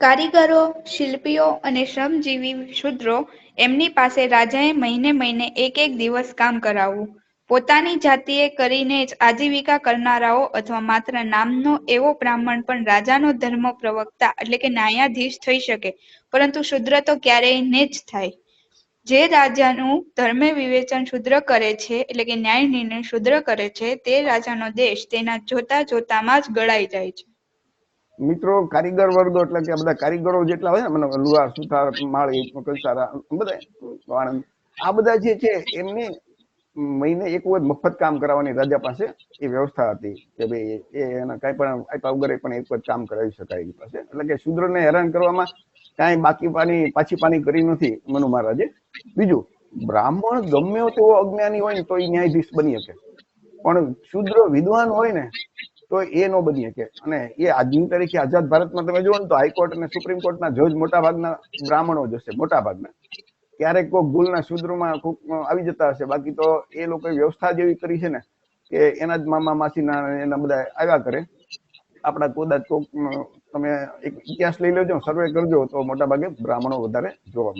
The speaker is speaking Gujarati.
કારીગરો, શિલ્પીઓ અને શ્રમજીવી શૂદ્રો એમની પાસે રાજાએ મહિને મહિને એક એક દિવસ કામ કરાવવું. પોતાની જાતિએ કરીને જ આજીવિકા કરનારાઓ અથવા માત્ર નામનો એવો બ્રાહ્મણ પણ રાજાનો ધર્મ પ્રવક્તા એટલે કે ન્યાયાધીશ થઈ શકે પરંતુ શૂદ્ર તો ક્યારેય ને જ થાય. જે રાજાનું ધર્મ વિવેચન શુદ્ર કરે છે એટલે કે ન્યાય નિર્ણય શુદ્ર કરે છે તે રાજાનો દેશ તેના જોતા જોતામાં જ ગળાઈ જાય છે. મિત્રો, કારીગર વર્ગો એટલે કે બધા કારીગરો જેટલા હોય ને, મને લુહાર, સુથાર, માળી કસારા બધા આણંદ આ બધા જે છે, એમને મહિને એક વખત મફત કામ કરાવવાની રાજા પાસે એ વ્યવસ્થા હતી કે ભાઈ એના કઈ પણ આપ્યા વગર પણ એક વખત કામ કરાવી શકાય એની પાસે. એટલે કે શૂદ્રને હેરાન કરવામાં કાંઈ બાકી પાણી, પાછી પાણી કરી નથી મનુ મહારાજે. બીજું, બ્રાહ્મણ ગમે તેવો અજ્ઞાની હોય ને તો એ ન્યાયાધીશ બની શકે. પણ શુદ્ર વિદ્વાન હોય ને તો એ નો બની શકે. અને એ આજની તારીખે આઝાદ ભારતમાં તમે જુઓ ને તો હાઈકોર્ટ અને સુપ્રીમ કોર્ટના જજ મોટા ભાગના બ્રાહ્મણો જ હશે મોટા ભાગના ક્યારેક કોઈક ભૂલના શૂદ્રમાં કોક આવી જતા હશે. બાકી તો એ લોકોએ વ્યવસ્થા જેવી કરી છે ને કે એના જ મામા માસીના એના બધા આવ્યા કરે. આપણા કોદાચ કોક તમે એક ઇતિહાસ લઈ લેજો, સર્વે કરજો તો મોટા ભાગે બ્રાહ્મણો વધારે જોવા